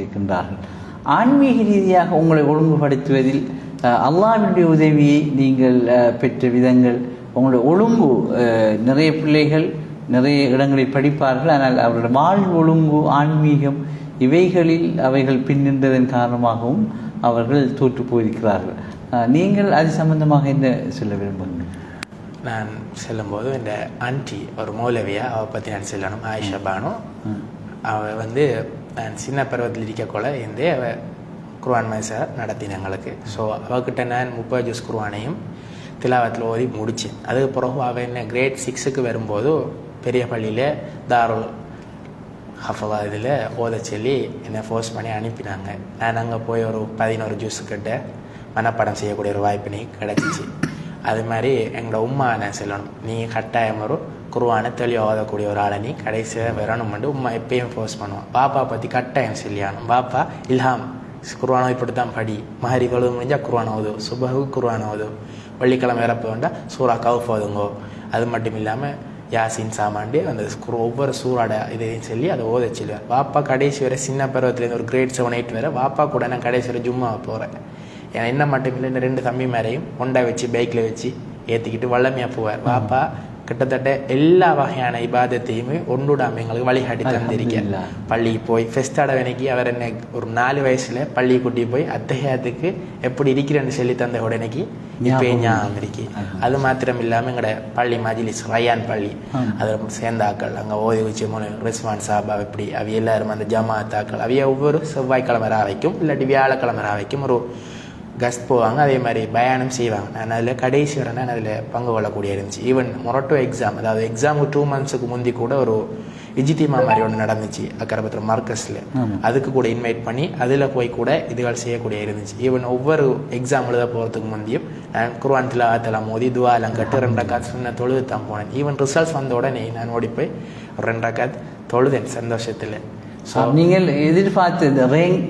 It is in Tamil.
கூறியிருக்கின்றார்கள் ஆன்மீக ரீதியாக உங்களை ஒழுங்குபடுத்துவதில் அஹ், அல்லாஹ்வினுடைய உதவியை நீங்கள் பெற்ற விதங்கள் உங்களுடைய ஒழுங்கு நிறைய பிள்ளைகள் நிறைய இடங்களில் படிப்பார்கள். ஆனால் அவருடைய வாழ்வு ஒழுங்கு ஆன்மீகம் இவைகளில் அவைகள் பின்னின்றதன் காரணமாகவும் அவர்கள் தோற்று போயிருக்கிறார்கள். நீங்கள் அது சம்பந்தமாக என்ன சொல்ல விரும்புகிறீர்கள்? நான் செல்லும்போது இந்த ஆன்டி ஒரு மௌலவியா அவள் பற்றி நான் சொல்லணும். ஆயிஷா பானு. அவள் வந்து சின்ன பருவத்தில் இருக்கக்குள்ள இருந்தே அவ குர்வான் மேசை நடத்தின எங்களுக்கு. ஸோ அவகிட்ட நான் முப்பது ஜூஸ் குர்வானையும் திலாவத்தில் ஓதி முடித்தேன் அதுக்கு பிறகு அவள் என்ன கிரேட் சிக்ஸுக்கு வரும்போது பெரிய பள்ளியில் தாருல் ஹஃபலா இதில் ஓத சொல்லி என்னை ஃபோர்ஸ் பண்ணி அனுப்பினாங்க. நான் அங்கே போய் ஒரு பதினோரு ஜூஸ் கிட்ட மனப்பாடம் செய்யக்கூடிய ஒரு வாய்ப்பு நீ கிடச்சிச்சு. அது மாதிரி எங்களோட உம்மா நான் சொல்லணும். நீ கட்டாயம் வரும் குருவானை தெளிவாக ஓதக்கூடிய ஒரு ஆளை நீ கடைசியாக வரணும்னு உம்மா எப்பயும் ஃபோர்ஸ் பண்ணுவான். பாப்பா பற்றி கட்டாயம் சொல்லியானும் பாப்பா இல்ஹாம். குருவானம் இப்படி தான் படி. மஹரி தொழுது முடிஞ்சால் குருவான ஓது சுபகு குருவான ஓது வெள்ளிக்கிழமை இறப்ப வேண்டாம் சூறா கவுஃப் ஓதுங்கோ அது மட்டும் இல்லாமல் யாசின் சாமாண்டு அந்த ஸ்கூ ஒவ்வொரு சூறாட இதையும் சொல்லி அதை ஓத சொல்லுவார். வாப்பா கடைசி வரை சின்ன பருவத்துலேருந்து ஒரு கிரேட் செவன் எயிட் வரை வாப்பா கூட நான் கடைசி வரை ஜும்மா போகிறேன் ஏன்னா என்ன மட்டும் இல்லை இந்த ரெண்டு தம்பி மேரையும் ஒண்டா வச்சு பைக்கில் வச்சு ஏற்றிக்கிட்டு வல்லமையாக போவார். வாப்பா கிட்டத்தட்ட எல்லா வகையான இபாதத்தையுமே ஒன்றுடாம எங்களுக்கு வழிகாட்டி தந்திருக்க. அல்ஹம்துலில்லாஹ். பள்ளிக்கு போய் ஃபெஸ்ட் அடவணைக்கு அவர் என்ன ஒரு நாலு வயசுல பள்ளி கூட்டி போய் அத்தகையத்துக்கு எப்படி இருக்கிறேன்னு சொல்லி தந்த உடனேக்கு இப்போ ஞாபகம் இருக்கு. அது மாத்திரம் இல்லாமல் எங்களோட பள்ளி மஜிலிஸ் ரயான் பள்ளி. அதில் சேர்ந்தாக்கள் அங்கே ஓதி வச்சு ரிஸ்வான் சாபா எப்படி அவைய எல்லாரும் அந்த ஜமாத்தாக்கள் அவைய ஒவ்வொரு செவ்வாய்க்கிழமை வைக்கும் இல்லாட்டி வியாழக்கிழமை வைக்கும் ஒரு கஸ்ட் போவாங்க அதே மாதிரி பயானம் செய்வாங்க. நான் அதில் கடைசி வரை நான் அதில் பங்கு கொள்ளக்கூடிய இருந்துச்சு. ஈவன் மொரட்டோ எக்ஸாம் அதாவது எக்ஸாமுக்கு டூ மந்த்ஸுக்கு முந்தி கூட ஒரு இஜித்திமா மாதிரி ஒன்று நடந்துச்சு அக்கரபத்திரம் மார்க்கஸில். அதுக்கு கூட இன்வைட் பண்ணி அதில் போய் கூட இதுகள் செய்யக்கூடிய இருந்துச்சு. ஈவன் ஒவ்வொரு எக்ஸாம் எழுத போகிறதுக்கு முந்தையும் நான் குர்ஆன் திலாவத்தெல்லாம் மோதி துவா எல்லாம் கட்டு ரெண்டு ரக்காத் சொன்ன தொழுது தான் போனேன். ஈவன் ரிசல்ட்ஸ் வந்த உடனே நான் ஓடி போய் ரெண்டு ரக்காத் தொழுதேன் சந்தோஷத்தில். நீங்கள் எதிர்பார்த்த ரேங்க்